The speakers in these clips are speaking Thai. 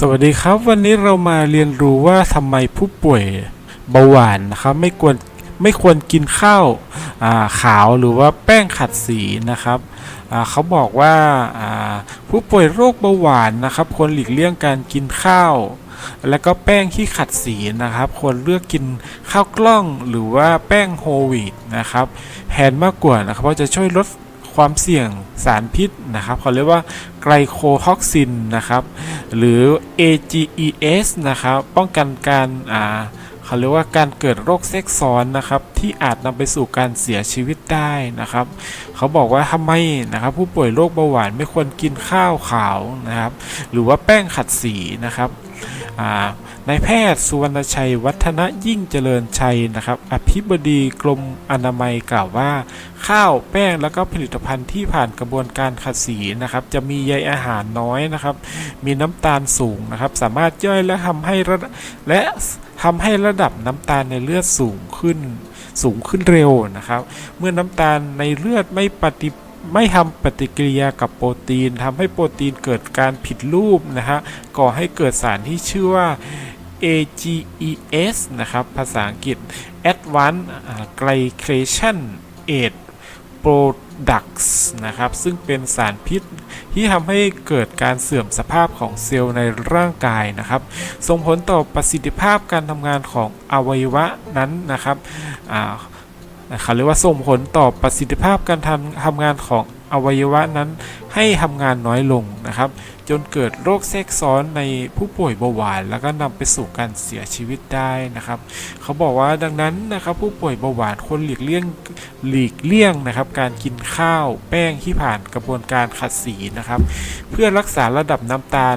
สวัสดีครับ วันนี้เรามาเรียนรู้ว่าทำไมผู้ป่วยเบาหวานนะครับไม่ควรไม่ควรกินข้าวาขาวหรือว่าแป้งขัดสีนะครับเขาบอกว่าาผู้ป่วยโรคเบาหวานนะครับควรหลีกเลี่ยงการกินข้าว แล้วก็แป้งที่ขัดสีนะครับควรเลือกกินข้าวกล้องหรือว่าแป้งโฮวีตนะครับแทนมากกว่านะครับเพราะจะช่วยลด ความเสี่ยงสารพิษนะครับเขาเรียกว่าไกลโคท็อกซินนะครับ หรือ AGES นะครับ ป้องกันการอ่า เขาเรียกว่าการเกิดโรคแทรกซ้อนนะครับ ที่อาจนำไปสู่การเสียชีวิตได้นะครับ เขาบอกว่าทำไมนะครับ ผู้ป่วยโรคเบาหวานไม่ควรกินข้าวขาวนะครับ หรือว่าแป้งขัดสีนะครับนายแพทย์สุวรรณชัย วัฒนยิ่งเจริญชัยนะครับ อภิบดีกรมอนามัยกล่าวว่า ข้าวแป้งแล้วก็ผลิตภัณฑ์ที่ผ่านกระบวนการขัดสีนะครับ จะมีใยอาหารน้อยนะครับ มีน้ำตาลสูงนะครับ สามารถย่อยและทำให้และ ทำให้ระดับน้ำตาลในเลือดสูงขึ้น สูงขึ้นเร็วนะครับ เมื่อน้ำตาลในเลือดไม่ปฏิไม่ทำปฏิกิริยากับโปรตีนทำให้โปรตีนเกิดการผิดรูปนะฮะก่อให้เกิดสารที่ชื่อว่า AGES นะครับ ภาษาอังกฤษ Advanced Glycation Aid Products นะครับ ซึ่งเป็นสารพิษที่ทำให้เกิดการเสื่อมสภาพของเซลล์ในร่างกายนะครับ ส่งผลต่อประสิทธิภาพการทำงานของอวัยวะนั้นนะครับเขาเรียกว่าส่งผลต่อประสิทธิภาพการทำทำงานของ อวัยวะนั้นให้ทำงานน้อยลงนะครับ จนเกิดโรคแทรกซ้อนในผู้ป่วยเบาหวาน แล้วก็นำไปสู่การเสียชีวิตได้นะครับ เขาบอกว่าดังนั้นนะครับผู้ป่วยเบาหวานควรหลีกเลี่ยงหลีกเลี่ยงนะครับ การกินข้าวแป้งที่ผ่านกระบวนการขัดสีนะครับ เพื่อรักษาระดับน้ำตาล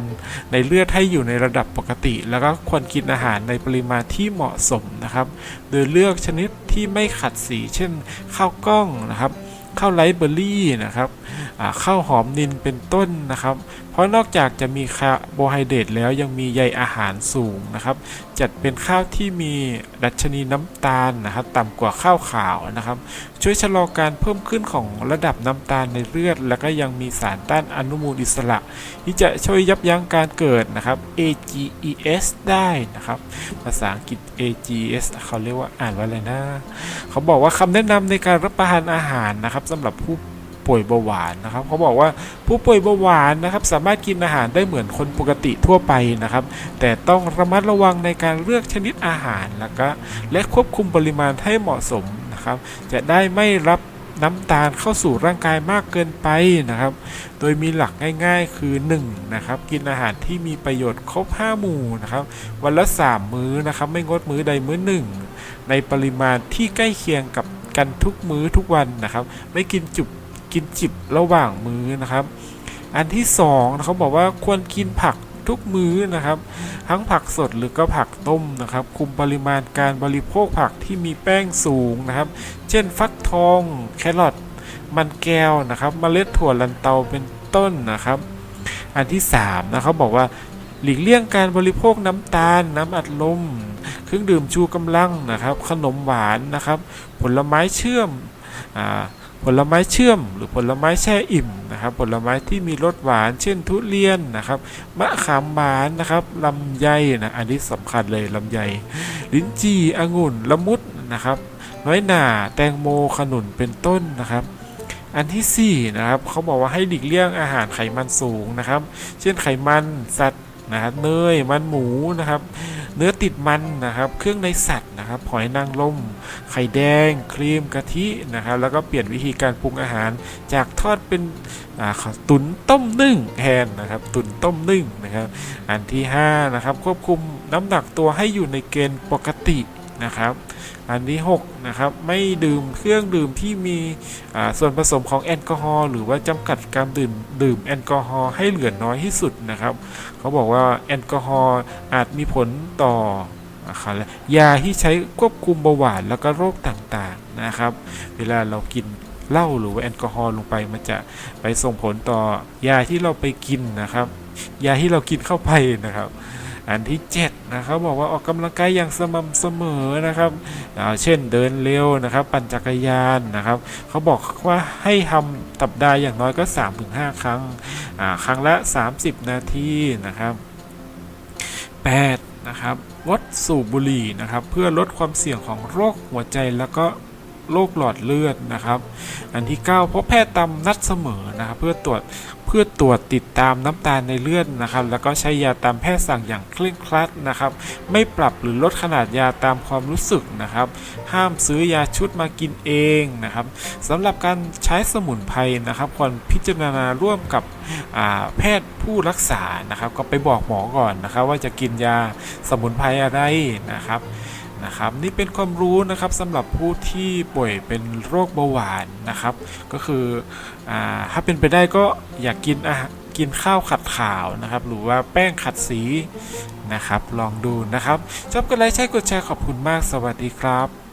ในเลือดให้อยู่ในระดับปกติ แล้วก็ควรกินอาหารในปริมาณที่เหมาะสมนะครับ โดยเลือกชนิดที่ไม่ขัดสี เช่นข้าวกล้องนะครับ ข้าวไรซ์เบอร์รี่นะครับข้าวหอมนินเป็นต้นนะครับ ราะนอกจากจะมีคาร์โบไฮเดรตแล้วยังมีใยอาหารสูงนะครับ จัดเป็นข้าวที่มีดัชนีน้ำตาลนะครับต่ำกว่าข้าวขาวนะครับ ช่วยชะลอการเพิ่มขึ้นของระดับน้ำตาลในเลือด และก็ยังมีสารต้านอนุมูลอิสระ ที่จะช่วยยับยั้งการเกิดนะครับ AGES ได้นะครับ ภาษาอังกฤษ AGES เขาเรียกว่าอ่านว่าอะไรนะ เขาบอกว่าคำแนะนำในการรับประทานอาหารนะครับสำหรับผู้ ป่วยเบาหวานนะครับเขาบอกว่าผู้ป่วยเบาหวานนะครับสามารถกินอาหารได้เหมือนคนปกติทั่วไปนะครับ แต่ต้องระมัดระวังในการเลือกชนิดอาหารแล้วก็และควบคุมปริมาณให้เหมาะสมนะครับ จะได้ไม่รับน้ำตาลเข้าสู่ร่างกายมากเกินไปนะครับ โดยมีหลักง่ายๆคือ 1 นะครับ กินอาหารที่มีประโยชน์ครบ 5 หมู่นะครับ วันละ 3 มื้อนะครับ ไม่งดมื้อใดมื้อหนึ่ง ในปริมาณที่ใกล้เคียงกับกันทุกมื้อทุกวันนะครับ ไม่กินจุบ กินจิบระหว่างมื้อนะครับ อันที่สองนะเขาบอกว่าควรกินผักทุกมื้อนะครับ ทั้งผักสดหรือก็ผักต้มนะครับ คุมปริมาณการบริโภคผักที่มีแป้งสูงนะครับ เช่นฟักทอง แครอทมันแก้วนะครับเมล็ดถั่วลันเตาเป็นต้นนะครับ อันที่3นะเขาบอกว่าหลีกเลี่ยงการบริโภคน้ำตาล น้ำอัดลม เครื่องดื่มชูกำลังนะครับ ขนมหวานนะครับ ผลไม้เชื่อมอ่า ผลไม้เชื่อม หรือผลไม้แช่อิ่มนะครับ ผลไม้ที่มีรสหวาน เช่นทุเรียนนะครับมะขามหวานนะครับลำไยนะอันนี้สำคัญเลยลำไย ลิ้นจี่องุ่นละมุดนะครับ น้อยหน่าแตงโมขนุนเป็นต้นนะครับ อันที่สี่นะครับเขาบอกว่าให้หลีกเลี่ยงอาหารไขมันสูงนะครับ เช่นไขมันสัตว์นะครับเนยมันหมูนะครับเนื้อติดมันนะครับ เครื่องในสัตว์นะครับหอยนางรมไข่แดง ครีมกะทินะครับ แล้วก็เปลี่ยนวิธีการปรุงอาหาร จากทอดเป็นตุ๋นต้มนึ่งแทนนะครับ ตุ๋นต้มนึ่งนะครับ อันที่ห้านะครับควบคุมน้ำหนักตัวให้อยู่ในเกณฑ์ปกติ นะครับ อันที่6นะครับไม่ดื่มเครื่องดื่มที่มีส่วนผสมของแอลกอฮอล์หรือว่าจำกัดการดื่มดื่มแอลกอฮอล์ให้เหลือน้อยที่สุดนะครับ เขาบอกว่าแอลกอฮอล์อาจมีผลต่ออะไรยาที่ใช้ควบคุมเบาหวานแล้วก็โรคต่างๆนะครับ เวลาเรากินเหล้าหรือว่าแอลกอฮอล์ลงไปมันจะไปส่งผลต่อยาที่เราไปกินนะครับ ยาที่เรากินเข้าไปนะครับ อันที่7นะครับบอกว่าออกกำลังกายอย่างสม่ำเสมอนะครับเช่นเดินเร็วนะครับ ปั่นจักรยานนะครับ เขาบอกว่าให้ทำสัปดาห์อย่างน้อยก็ 3-5 ครั้งครั้งละ 30 นาทีนะครับ 8. นะครับงดสูบบุหรี่นะครับ เพื่อลดความเสี่ยงของโรคหัวใจแล้วก็โรคหลอดเลือดนะครับ อันที่ 9 พบแพทย์ตามนัดเสมอนะครับ เพื่อตรวจ เพื่อตรวจติดตามน้ำตาลในเลือดนะครับ แล้วก็ใช้ยาตามแพทย์สั่งอย่างเคร่งครัดนะครับ ไม่ปรับหรือลดขนาดยาตามความรู้สึกนะครับ ห้ามซื้อยาชุดมากินเองนะครับสำหรับการใช้สมุนไพรนะครับควรพิจารณาร่วมกับแพทย์ผู้รักษานะครับ ก็ไปบอกหมอก่อนนะครับ ว่าจะกินยาสมุนไพรอะไรนะครับ นะครับนี่เป็นความรู้นะครับสำหรับผู้ที่ป่วยเป็นโรคเบาหวานนะครับ ก็คืออถ้าเป็นไปได้ก็อยากกินอาหารกินข้าวขัดขาวนะครับ หรือว่าแป้งขัดสีนะครับ ลองดูนะครับชอบกดไลค์ใช้กดแชร์ขอบคุณมากสวัสดีครับ